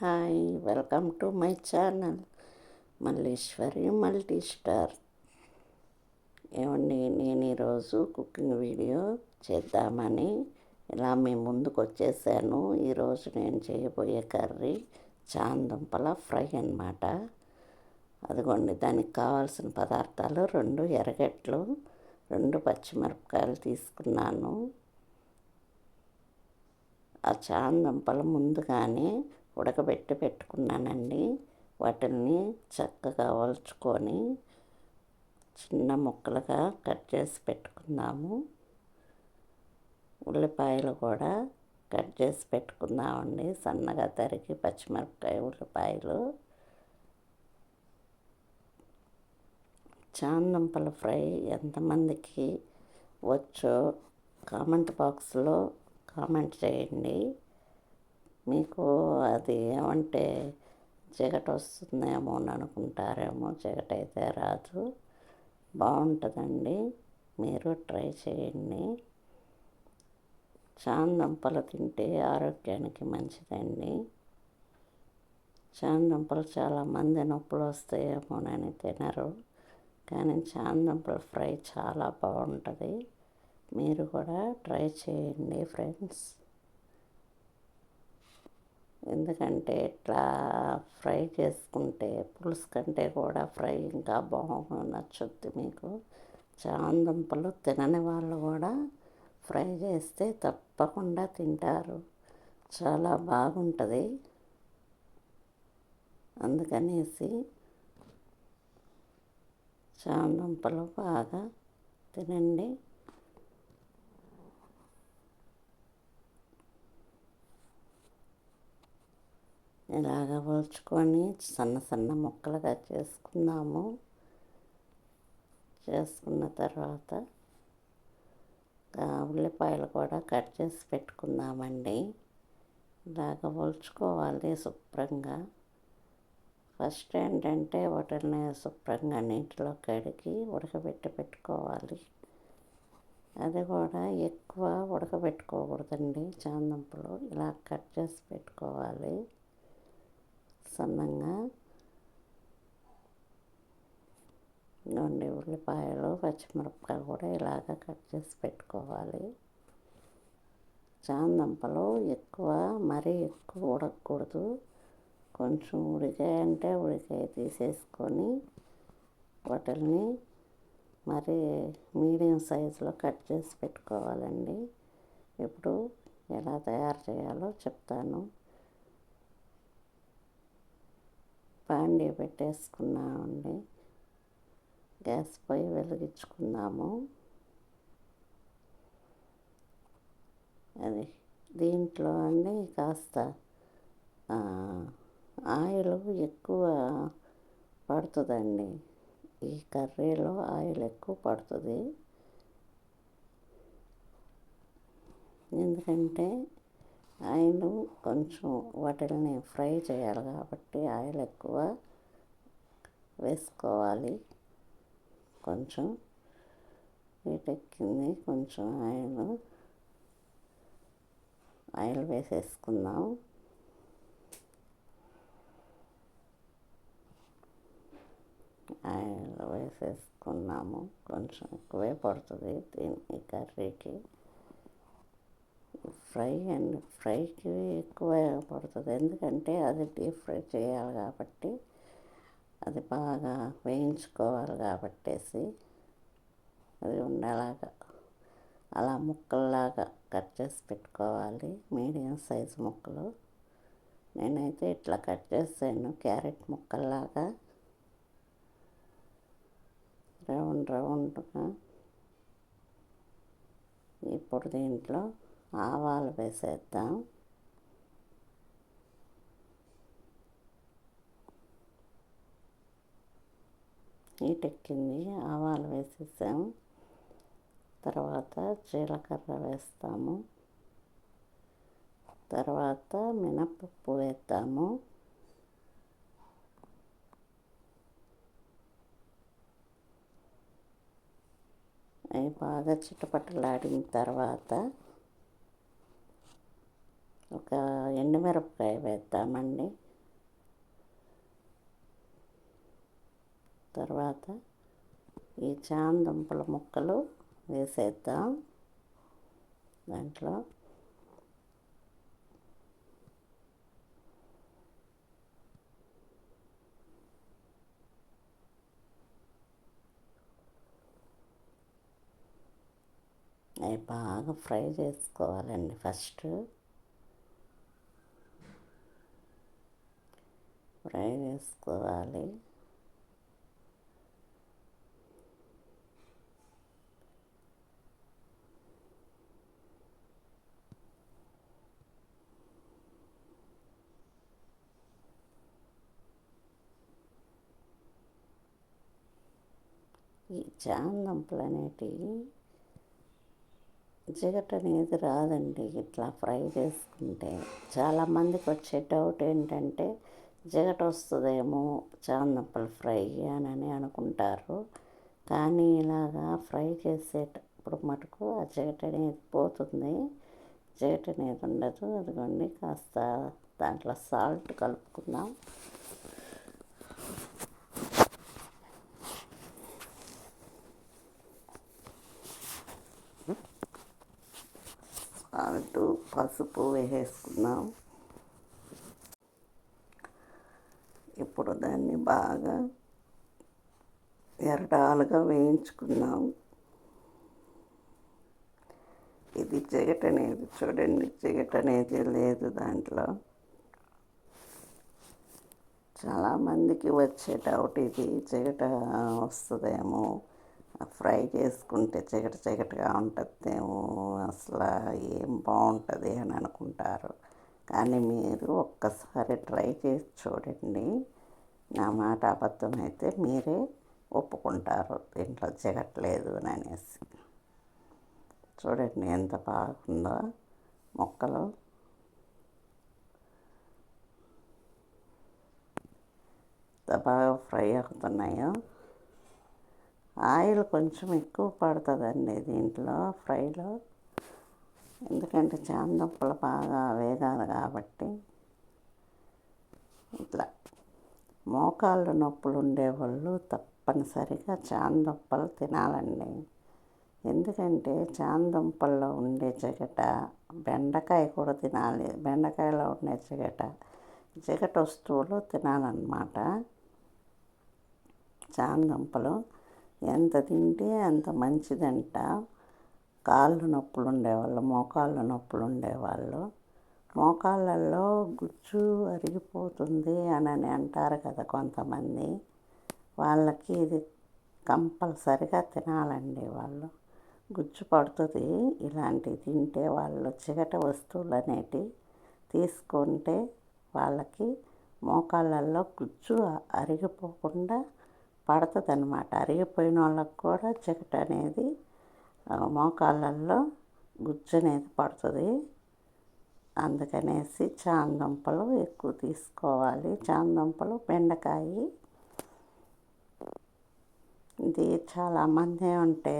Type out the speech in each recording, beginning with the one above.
Hi welcome to my channel Malleswari multi star ఏమండి నేను ఈరోజు కుకింగ్ వీడియో చేద్దామని ఇలా మీ ముందుకు వచ్చేసాను. ఈరోజు నేను చేయబోయే కర్రీ చాందుంపల ఫ్రై అన్నమాట. అదిగోండి దానికి కావాల్సిన పదార్థాలు రెండు ఎర్రగడ్డలు రెండు పచ్చిమిరపకాయలు తీసుకున్నాను. ఆ చాందుంపలు ముందుగానే ఉడకబెట్టి పెట్టుకున్నానండి. వాటిని చక్కగా వల్చుకొని చిన్న ముక్కలుగా కట్ చేసి పెట్టుకుందాము. ఉల్లిపాయలు కూడా కట్ చేసి పెట్టుకుందామండి. సన్నగా తరిగి పచ్చిమిరపకాయ ఉల్లిపాయలు. చాందంపల ఫ్రై ఎంతమందికి వచ్చో కామెంట్ బాక్స్లో కామెంట్ చేయండి. మీకు అది ఏమంటే జిగట వస్తుందేమో అని అనుకుంటారేమో జిగట అయితే రాదు. బాగుంటుందండి. మీరు ట్రై చేయండి. చాందంపలు తింటే ఆరోగ్యానికి మంచిదండి. చాందంపలు చాలామంది నొప్పులు వస్తాయేమోనని తినరు. కానీ చాందంపలు ఫ్రై చాలా బాగుంటుంది. మీరు కూడా ట్రై చేయండి ఫ్రెండ్స్. ఎందుకంటే ఇట్లా ఫ్రై చేసుకుంటే పులుసు కంటే కూడా ఫ్రై ఇంకా బాగా నచ్చుద్ది మీకు. చాందుంపలు తినని వాళ్ళు కూడా ఫ్రై చేస్తే తప్పకుండా తింటారు. చాలా బాగుంటుంది. అందుకనేసి చాందుంపలు బాగా తినండి. ఇలాగ పోల్చుకొని సన్న సన్న ముక్కలుగా చేసుకుందాము. చేసుకున్న తర్వాత ఉల్లిపాయలు కూడా కట్ చేసి పెట్టుకుందామండి. ఇలాగ పోల్చుకోవాలి శుభ్రంగా. ఫస్ట్ ఏంటంటే వాటిని శుభ్రంగా నీటిలో కడిగి ఉడకబెట్టి పెట్టుకోవాలి. అది కూడా ఎక్కువ ఉడకబెట్టుకోకూడదండి. చాందంపులు ఇలా కట్ చేసి పెట్టుకోవాలి. సన్నంగా నుండి ఉల్లిపాయలు పచ్చిమిరపకాయలు కూడా ఇలాగ కట్ చేసి పెట్టుకోవాలి. చాందంపలు ఎక్కువ మరీ ఎక్కువ ఉడకకూడదు. కొంచెం ఉడికాయ అంటే ఉడికాయ తీసేసుకొని వాటిని మరి మీడియం సైజులో కట్ చేసి పెట్టుకోవాలండి. ఇప్పుడు ఎలా తయారు చేయాలో చెప్తాను. పాండి పెట్టేసుకున్నామండి గ్యాస్ పొయ్యి వెలిగించుకుందాము. అది దీంట్లో అండి కాస్త ఆయిల్ ఎక్కువ పడుతుందండి. ఈ కర్రీలో ఆయిల్ ఎక్కువ పడుతుంది. ఎందుకంటే ఆయిల్ కొంచెం వాటిని ఫ్రై చేయాలి కాబట్టి ఆయిల్ ఎక్కువ వేసుకోవాలి. కొంచెం వీటెక్కింది కొంచెం ఆయిల్. ఆయిల్ వేసేసుకుందాం. ఆయిల్ వేసేసుకున్నాము. కొంచెం ఎక్కువే పడుతుంది దీని కర్రీకి. ఫ్రై అండ్ ఫ్రైకి ఎక్కువ పడుతుంది. ఎందుకంటే అది డీప్ ఫ్రై చేయాలి కాబట్టి అది బాగా వేయించుకోవాలి కాబట్టేసి అది ఉండేలాగా అలా ముక్కల్లాగా కట్ చేసి పెట్టుకోవాలి. మీడియం సైజు ముక్కలు. నేనైతే ఇట్లా కట్ చేసాను క్యారెట్ ముక్కల్లాగా. రౌండ్ రౌండ్గా. ఇప్పుడు దీంట్లో ఆవాలు వేసేద్దాం. ఈటెక్కింది ఆవాలు వేసేసాము తర్వాత జీలకర్ర వేస్తాము. తర్వాత మినపప్పు వేద్దాము. అవి బాగా చిటపటలాడిన తర్వాత ఒక ఎండుమిరపకాయ వేద్దామండి. తర్వాత ఈ చాందంపుల ముక్కలు వేసేద్దాం దాంట్లో. అవి బాగా ఫ్రై చేసుకోవాలండి ఫస్ట్. ఫ్రై చేసుకోవాలి ఈ చాందంపులు అనేటివి జిగట అనేది రాదండి ఇట్లా ఫ్రై చేసుకుంటే చాలామందికి వచ్చే డౌట్ ఏంటంటే జిగట వస్తుందేమో చాందంపలు ఫ్రై అని అనుకుంటారు. కానీ ఇలాగా ఫ్రై చేసేటప్పుడు మటుకు ఆ జిగట అనేది పోతుంది. జిగట అనేది ఉండదు. అదిగోండి కాస్త దాంట్లో సాల్ట్ కలుపుకుందాం. సాల్ట్ పసుపు వేసేసుకుందాం ఇప్పుడు దాన్ని బాగా ఎరడాలుగా వేయించుకుందాం ఇది జిగట అనేది చూడండి జిగట అనేది లేదు దాంట్లో. చాలామందికి వచ్చే డౌట్ ఇది చిగట వస్తుందేమో ఫ్రై చేసుకుంటే చిగట చిగటగా ఉంటుందేమో అసలు ఏం బాగుంటుంది అని అనుకుంటారు. కానీ మీరు ఒక్కసారి ట్రై చేసి చూడండి. నా మాట అబద్ధమైతే మీరే ఒప్పుకుంటారు. దీంట్లో జగట్లేదు అని అనేసి. చూడండి ఎంత బాగుందో మొక్కలు. ఎంత బాగా ఫ్రై అవుతున్నాయో. ఆయిల్ కొంచెం ఎక్కువ పడుతుందండి దీంట్లో ఫ్రైలో. ఎందుకంటే చాందప్పలు బాగా వేగాలి కాబట్టి ఇట్లా మోకాళ్ళ నొప్పులు ఉండేవాళ్ళు తప్పనిసరిగా చాందప్పలు తినాలండి. ఎందుకంటే చాందుంపల్లో ఉండే చిగట బెండకాయ కూడా తినాలి బెండకాయలో ఉండే చిగట చిగట వస్తువులు తినాలన్నమాట. చాందుంపలు ఎంత తింటే అంత మంచిదంట. కాళ్ళు నొప్పులు ఉండేవాళ్ళు మోకాళ్ళ నొప్పులు ఉండేవాళ్ళు మోకాళ్ళల్లో గుజ్జు అరిగిపోతుంది అని అంటారు కదా కొంతమంది. వాళ్ళకి ఇది కంపల్సరిగా తినాలండి వాళ్ళు. గుజ్జు పడుతుంది ఇలాంటివి తింటే వాళ్ళు చిగట వస్తువులు అనేటివి తీసుకుంటే వాళ్ళకి మోకాళ్ళల్లో గుజ్జు అరిగిపోకుండా పడుతుంది అనమాట అరిగిపోయిన వాళ్ళకి కూడా చికట అనేది మోకాళ్ళల్లో గుజ్జు అనేది పడుతుంది. అందుకనేసి చాందంపలు ఎక్కువ తీసుకోవాలి. చాందంపలు బెండకాయ. ఇది చాలామంది ఉంటే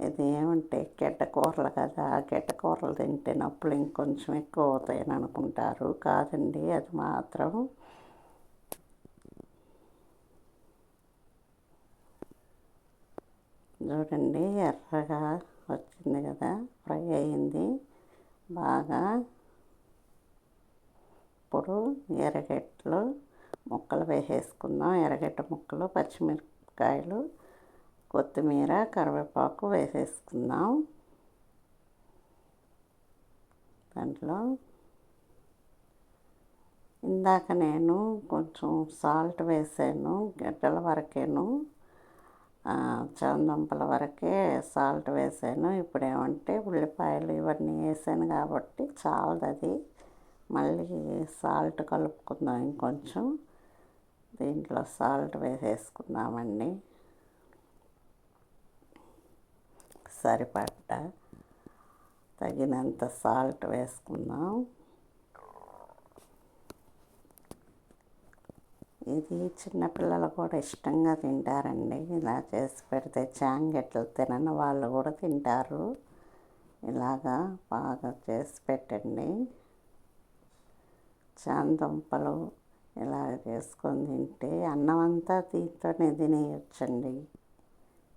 ఇది ఏమంటే గెడ్డ కూరలు కదా గెడ్డ కూరలు తింటే నొప్పులు ఇంకొంచెం ఎక్కువ అవుతాయని అనుకుంటారు. కాదండి అది మాత్రం. చూడండి ఎర్రగా వచ్చింది కదా ఫ్రై అయింది. బాగా ఇప్పుడు ఎర్రగడ్డలు ముక్కలు వేసేసుకుందాం. ఎర్రగడ్డ ముక్కలు పచ్చిమిరపకాయలు కొత్తిమీర కరివేపాకు వేసేసుకుందాం. దాంట్లో ఇందాక నేను కొంచెం సాల్ట్ వేసాను గడ్డల వరకేను చందంపల వరకే సాల్ట్ వేసాను. ఇప్పుడు ఏమంటే ఉల్లిపాయలు ఇవన్నీ వేసాను కాబట్టి చాలదు అది మళ్ళీ సాల్ట్ కలుపుకుందాం ఇంకొంచెం. దీంట్లో సాల్ట్ వేసేసుకుందామండి. సరిపడ్డ తగినంత సాల్ట్ వేసుకుందాం. ఇది చిన్నపిల్లలు కూడా ఇష్టంగా తింటారండి. ఇలా చేసి పెడితే చాంగెట్లు తినని వాళ్ళు కూడా తింటారు. ఇలాగా బాగా చేసి పెట్టండి. చాందుంపలు ఇలా చేసుకొని తింటే అన్నం అంతా దీంతోనే తినేయొచ్చండి.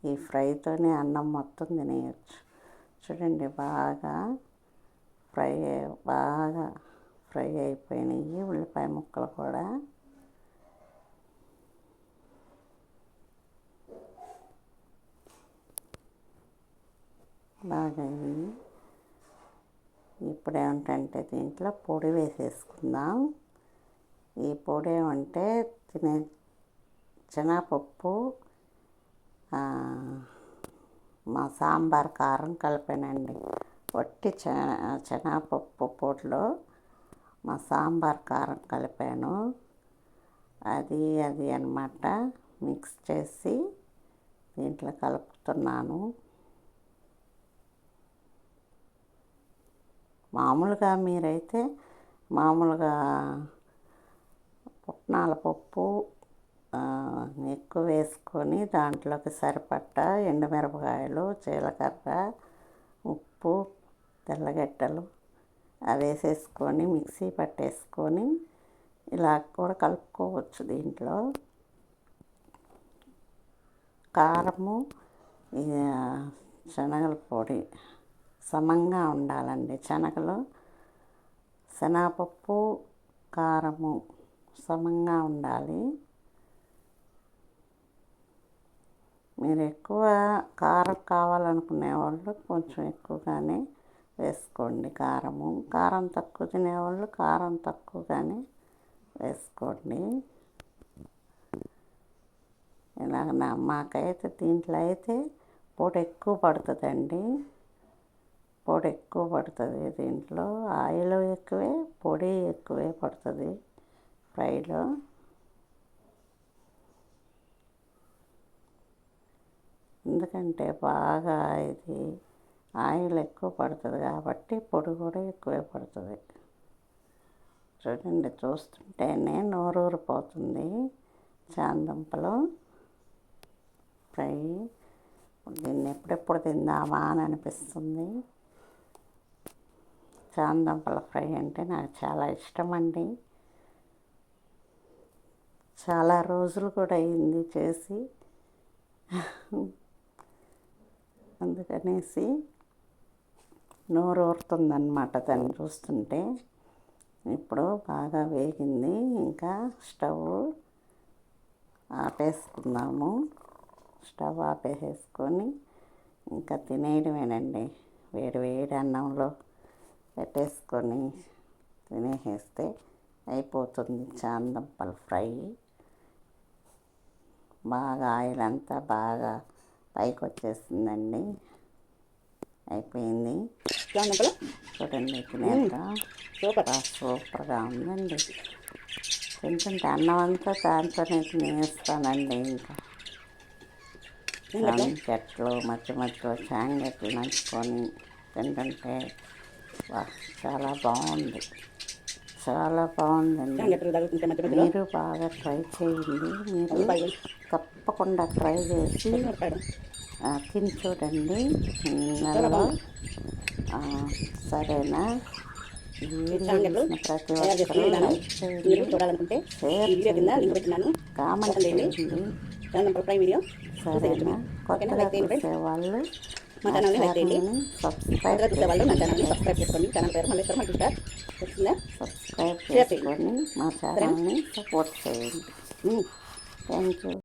ఈ ఫ్రైతోనే అన్నం మొత్తం తినేయచ్చు. చూడండి బాగా ఫ్రై బాగా ఫ్రై అయిపోయినాయి ఉల్లిపాయ ముక్కలు కూడా. బాగా అయింది ఇప్పుడు ఏమిటంటే దీంట్లో పొడి వేసేసుకుందాం. ఈ పొడి ఏమంటే తినే శనగపప్పు మా సాంబార్ కారం కలిపానండి. వట్టి శనగపప్పు పొడిలో మా సాంబార్ కారం కలిపాను. అది అది అనమాట మిక్స్ చేసి దీంట్లో కలుపుతున్నాను. మామూలుగా మీరైతే మామూలుగా పుట్నాల పప్పు ఎక్కువ వేసుకొని దాంట్లోకి సరిపట్ట ఎండుమిరపకాయలు జీలకర్ర ఉప్పు తెల్లగడ్డలు అవి వేసేసుకొని మిక్సీ పట్టేసుకొని ఇలా కూడా కలుపుకోవచ్చు దీంట్లో. కారము శనగల పొడి సమంగా ఉండాలండి. శనగలు శనగపప్పు కారము సమంగా ఉండాలి. మీరు ఎక్కువ కారం కావాలనుకునే వాళ్ళు కొంచెం ఎక్కువగానే వేసుకోండి కారము. కారం తక్కువ తినేవాళ్ళు కారం తక్కువగానే వేసుకోండి. ఇలాగ నా మాకైతే దీంట్లో అయితే పూట ఎక్కువ పడుతుందండి. పొడి ఎక్కువ పడుతుంది దీంట్లో. ఆయిల్ ఎక్కువే పొడి ఎక్కువే పడుతుంది ఫ్రైలో. ఎందుకంటే బాగా ఇది ఆయిల్ ఎక్కువ పడుతుంది కాబట్టి పొడి కూడా ఎక్కువే పడుతుంది. చూడండి చూస్తుంటేనే నోరూరిపోతుంది చాందంపలు. ఫ్రై. దీన్ని ఎప్పుడెప్పుడు తిందామా అని అనిపిస్తుంది. చాందంపల ఫ్రై అంటే నాకు చాలా ఇష్టం అండి చాలా రోజులు కూడా అయింది చేసి. అందుకనేసి నోరు ఊరుతుందన్నమాట దాన్ని చూస్తుంటే. ఇప్పుడు బాగా వేగింది. ఇంకా స్టవ్ ఆపేసుకుందాము. స్టవ్ ఆపేసేసుకొని ఇంకా తినేయడమేనండి. వేడి వేడి అన్నంలో పెట్టేసుకొని తినేసేస్తే అయిపోతుంది చాందంపల ఫ్రై. బాగా ఆయిల్ అంతా బాగా పైకి వచ్చేస్తుందండి అయిపోయింది చూడండి తినేద్దాం? సూపర్. సూపర్గా ఉందండి. తింటుంటే అన్నం అంతా దాంతోనే తినేస్తానండి ఇంకా. చాంగెట్లు మధ్య మధ్యలో చాంగెట్లు నంచుకొని తింటుంటే వా చాలా బాగుంది. చాలా బాగుందండి. మీరు బాగా ట్రై చేయండి. మీరు తప్పకుండా ట్రై చేసి తిని చూడండి. నెలలో సరేనా? ప్రతి ఒక్కరూ చూడాలనుకుంటే కామెంట్ చేయండి. సరేనా? కొత్తగా వాళ్ళు మా ఛానల్ని లైక్ చేయండి సబ్స్క్రైబ్ కొత్తగా చూసే వాళ్ళు నా ఛానల్ని సబ్స్క్రైబ్ చేసుకోండి ఛానల్ పేరు మళ్ళీ మళ్ళీ స్టార్ వచ్చిందా సబ్స్క్రైబ్ షేర్ చేయండి. చేసుకొని మా ఛానల్ని సపోర్ట్ చేయండి థ్యాంక్ యూ